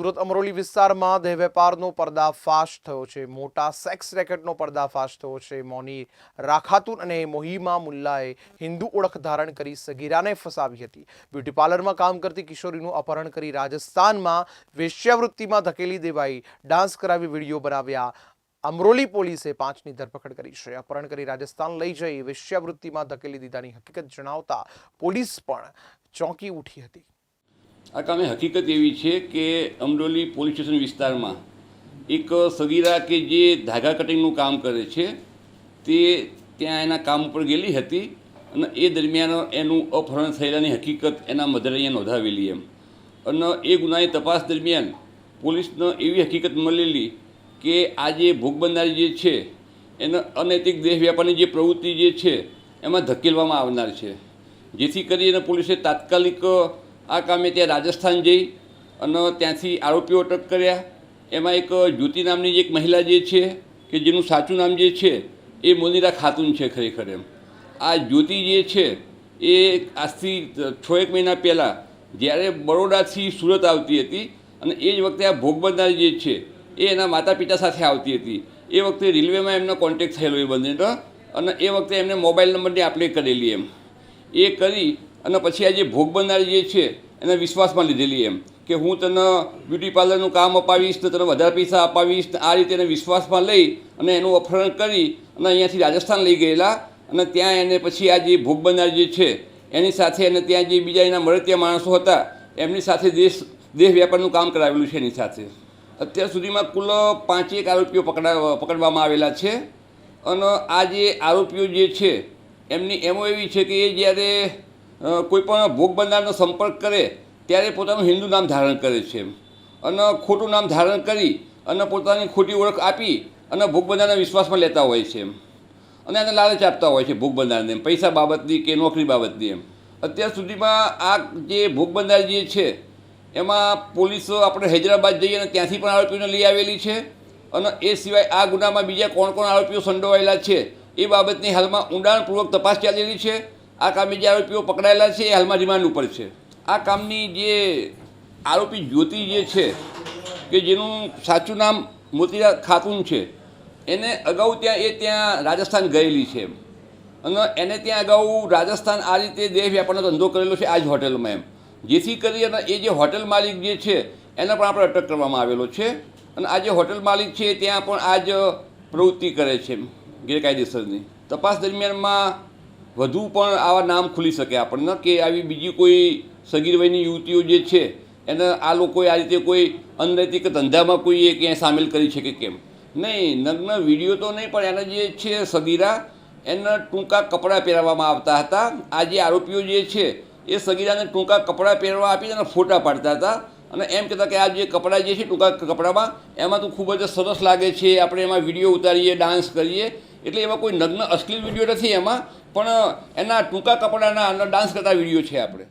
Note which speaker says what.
Speaker 1: સુરત અમરોલી વિસ્તારમાં દેહ વેપારનો પર્દાફાશ થયો છે. મોટા સેક્સ રેકેટનો પર્દાફાશ થયો છે. મોની રાખાતુન અને મોહિમા મુલ્લાએ હિન્દુ ઓળખ ધારણ કરી સગીરાને ફસાવી હતી. બ્યુટી પાર્લરમાં કામ કરતી કિશોરીનું અપહરણ કરી રાજસ્થાનમાં વેશ્યાવૃત્તિમાં ધકેલી દેવાઈ ડાન્સ કરાવી વીડિયો બનાવ્યા. અમરોલી પોલીસે પાંચની ધરપકડ કરી છે. અપહરણ કરી રાજસ્થાન લઈ જઈ વેશ્યાવૃત્તિમાં ધકેલી દીધાની હકીકત જણાવતા પોલીસ પણ ચોંકી ઉઠી હતી.
Speaker 2: આ કામે હકીકત એવી છે કે અમરોલી પોલીસ સ્ટેશન વિસ્તારમાં એક સગીરા કે જે ધાગા કટિંગનું કામ કરે છે, તે ત્યાં એના કામ ઉપર ગયેલી હતી અને એ દરમિયાન એનું અપહરણ થયેલાની હકીકત એના મધરે અહીંયા નોંધાવેલી એમ. અને એ ગુનાની તપાસ દરમિયાન પોલીસને એવી હકીકત મળેલી કે આ જે ભોગ બનનારી જે છે, એને અનૈતિક દેહ વ્યાપારની જે પ્રવૃત્તિ જે છે, એમાં ધકેલવામાં આવનાર છે. જેથી કરીને પોલીસે તાત્કાલિક આ કામે ત્યાં રાજસ્થાન જઈ અને ત્યાંથી આરોપીઓ અટક કર્યા. એમાં એક જ્યોતિ નામની એક મહિલા જે છે, કે જેનું સાચું નામ જે છે, એ મોનિરા ખાતુન છે ખરેખર એમ. આ જ્યોતિ જે છે, એ આજથી છ એક મહિના પહેલાં જ્યારે બરોડાથી સુરત આવતી હતી અને એ જ વખતે આ ભોગબંધાર જે છે, એ એના માતા પિતા સાથે આવતી હતી. એ વખતે રેલવેમાં એમનો કોન્ટેક્ટ થયેલો એ બંનેનો અને એ વખતે એમને મોબાઈલ નંબરની આપણે કરેલી એમ. એ કરી અને પછી આ જે ભોગ બનનારી જે છે, એને વિશ્વાસમાં લીધેલી એમ કે હું તને બ્યુટી પાર્લરનું કામ અપાવીશ ને તને વધારે પૈસા અપાવીશ આ રીતે એને વિશ્વાસમાં લઈ અને એનું અપહરણ કરી અને અહીંયાથી રાજસ્થાન લઈ ગયેલા અને ત્યાં એને પછી આ જે ભોગ બનનાર જે છે, એની સાથે અને ત્યાં જે બીજા એના મળતિયા માણસો હતા, એમની સાથે દેશ દેહ વ્યાપારનું કામ કરાવેલું છે એની સાથે. અત્યાર સુધીમાં કુલ પાંચેક આરોપીઓ પકડા, પકડવામાં આવેલા છે અને આ જે આરોપીઓ જે છે, એમની એમો એવી છે કે એ જ્યારે અ, કોઈ પણ ભોગ બનનારનો સંપર્ક કરે ત્યારે પોતાનું હિન્દુ નામ ધારણ કરે છે અને ખોટું નામ ધારણ કરી અને પોતાની ખોટી ઓળખ આપી અને ભોગ બનનારના વિશ્વાસમાં લેતા હોય છે અને એને લાલચ આપતા હોય છે ભોગ બનનારને પૈસા બાબતની કે નોકરી બાબતની એમ. અત્યાર સુધીમાં આ જે ભોગ બનનાર જે છે એમાં પોલીસ આપણે હૈદરાબાદ જઈએ અને ત્યાંથી પણ આરોપીઓને લઈ આવેલી છે. અને એ સિવાય આ ગુનામાં બીજા કોણ કોણ આરોપીઓ સંડોવાયેલા છે એ બાબતની હાલમાં ઊંડાણપૂર્વક તપાસ ચાલેલી છે. આ કામે જે આરોપીઓ પકડાયેલા છે એ હાલમાં રિમાન્ડ ઉપર છે. આ કામની જે આરોપી જ્યોતિ જે છે, કે જેનું સાચું નામ મોતીરા ખાતુન છે, એને અગાઉ ત્યાં એ ત્યાં રાજસ્થાન ગયેલી છે અને એને ત્યાં અગાઉ રાજસ્થાન આ રીતે દેહ વ્યાપારનો ધંધો કરેલો છે આ જ હોટેલમાં એમ. જેથી કરી અને એ જે હોટેલ માલિક જે છે, એને પણ આપણે અટક કરવામાં આવેલો છે. અને આ જે હોટેલ માલિક છે ત્યાં પણ આ જ પ્રવૃત્તિ કરે છે ગેરકાયદેસરની. તપાસ દરમિયાનમાં વધુ પણ આવા નામ ખુલી શકે આપણને કે આવી બીજી કોઈ સગીર વયની યુવતીઓ જે છે, એને આ લોકોએ આ રીતે કોઈ અનૈતિક ધંધામાં કોઈ એ ક્યાંય સામેલ કરી છે કે કેમ? નહીં, નગ્ન વીડિયો તો નહીં, પણ એના જે છે સગીરા, એને ટૂંકા કપડાં પહેરાવવામાં આવતા હતા. આ જે આરોપીઓ જે છે, એ સગીરાને ટૂંકા કપડાં પહેરવા આપી અને ફોટા પાડતા હતા. અને એમ કહેતા કે આ જે કપડાં જે છે ટૂંકા કપડામાં, એમાં તો ખૂબ જ સરસ લાગે છે. આપણે એમાં વીડિયો ઉતારીએ, ડાન્સ કરીએ. એટલે એમાં કોઈ નગ્ન અશ્લીલ વીડિયો નથી એમાં, પણ એના ટૂંકા કપડાના ડાન્સ કરતા વીડિયો છે આપણે.